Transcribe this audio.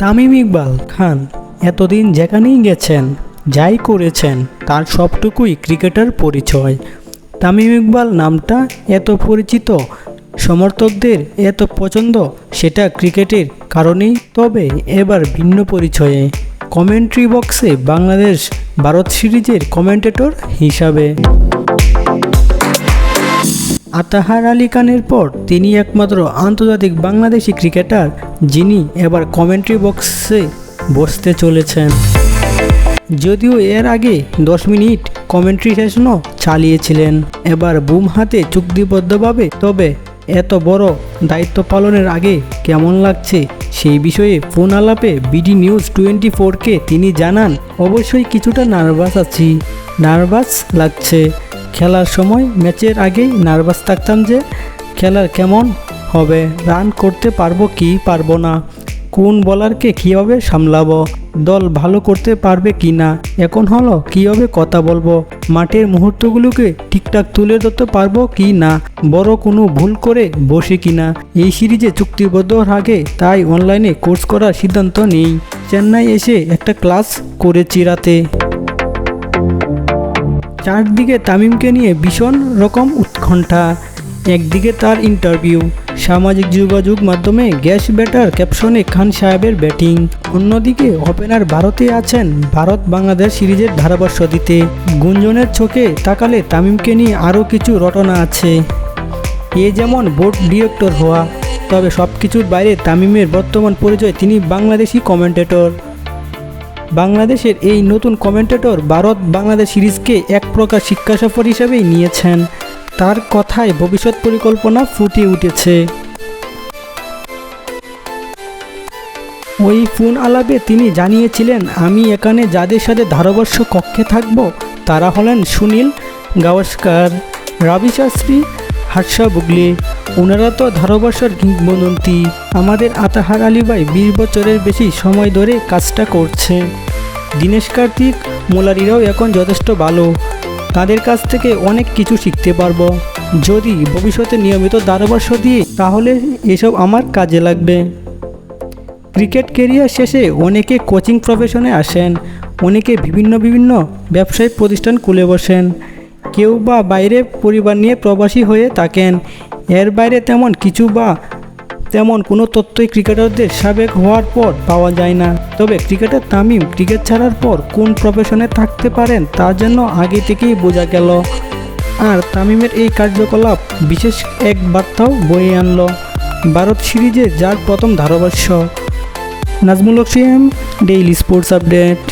তামিম ইকবাল খান এতদিন যেখানেই গেছেন, যাই করেছেন, তার সবটুকুই ক্রিকেটার পরিচয়। তামিম ইকবাল নামটা এত পরিচিত, সমর্থকদের এত পছন্দ, সেটা ক্রিকেটের কারণেই, তবে এবার ভিন্ন পরিচয়ে। কমেন্ট্রি বক্সে বাংলাদেশ ভারত সিরিজের কমেন্টেটর হিসাবে। আতাহার আলী খানের পর তিনি একমাত্র আন্তর্জাতিক বাংলাদেশি ক্রিকেটার, যিনি এবার কমেন্ট্রি বক্সে বসতে চলেছেন। যদিও এর আগে দশ মিনিট কমেন্ট্রি সেশনও চালিয়েছিলেন। এবার বুম হাতে চুক্তিবদ্ধভাবে, তবে এত বড় দায়িত্ব পালনের আগে কেমন লাগছে সেই বিষয়ে ফোন আলাপে বিডি নিউজ টোয়েন্টি ফোরকে তিনি জানান, অবশ্যই কিছুটা নার্ভাস আছি। নার্ভাস লাগছে। খেলার সময় ম্যাচের আগেই নার্ভাস থাকতাম যে খেলার কেমন হবে, রান করতে পারব কি পারব না, কোন বলারকে কীভাবে সামলাবো, দল ভালো করতে পারবে কি না, এখন হলো কীভাবে কথা বলব, মাঠের মুহূর্তগুলোকে ঠিকঠাক তুলে ধরতে পারব কি না, বড় কোনো ভুল করে বসে কি না, এই সিরিজে চুক্তিবদ্ধ আগে তাই অনলাইনে কোর্স করার সিদ্ধান্ত নেই। চেন্নাই এসে একটা ক্লাস করেছি রাতে। চারদিকে তামিমকে নিয়ে ভীষণ রকম উৎকণ্ঠা। একদিকে তার ইন্টারভিউ সামাজিক যোগাযোগ মাধ্যমে গ্যাস ব্যাটার ক্যাপশনে খান সাহেবের ব্যাটিং অন্যদিকে ওপেনার ভারতে আছেন ভারত বাংলাদেশ সিরিজের ধারাভাষ্য দিতে গুঞ্জনের চোখে তাকালে তামিমকে নিয়ে আরও কিছু রটনা আছে। এ যেমন বোর্ড ডিরেক্টর হওয়া, তবে সব কিছুর বাইরে তামিমের বর্তমান পরিচয় তিনি বাংলাদেশি কমেন্টেটর বাংলাদেশের এই নতুন কমেন্টেটর ভারত বাংলাদেশ সিরিজকে এক প্রকার শিক্ষা সফর হিসেবেই নিয়েছেন। তার কথায় ভবিষ্যৎ পরিকল্পনা ফুটে উঠেছে। ওই ফোন আলাপে তিনি জানিয়েছিলেন, আমি এখানে যাদের সাথে ধারাবর্ষ কক্ষে থাকব, তারা হলেন সুনীল গাওস্কার রবি শাস্ত্রী, হার্ষা বুগলি। ওনারা তো ধারাবর্ষর কিংবদন্তি। আমাদের আতাহার আলী ভাই বিশ বছরের বেশি সময় ধরে কাজটা করছে। দীনেশ কার্তিক, মোলারিরাও এখন যথেষ্ট ভালো। তাদের কাছ থেকে অনেক কিছু শিখতে পারব। যদি ভবিষ্যতে নিয়মিত ধারাবর্ষ দিই, তাহলে এসব আমার কাজে লাগবে। ক্রিকেট কেরিয়ার শেষে অনেকে কোচিং প্রফেশনে আসেন, অনেকে বিভিন্ন বিভিন্ন ব্যবসায়িক প্রতিষ্ঠান খুলে বসেন। কেউ বা বাইরে পরিবার নিয়ে প্রবাসী হয়ে থাকেন, এর বাইরে তেমন কিছু বা তেমন কোনো তথ্যই ক্রিকেটারদের সাবেক হওয়ার পর পাওয়া যায় না। তবে ক্রিকেটার তামিম ক্রিকেট ছাড়ার পর কোন প্রফেশনে থাকতে পারেন তা যেন আগে থেকেই বোঝা গেল। আর তামিমের এই কার্যকলাপ বিশেষ এক বার্তাও বয়ে আনল ভারত সিরিজে যার প্রথম ধারাভাষ্য। Nazmul CM, daily sports update.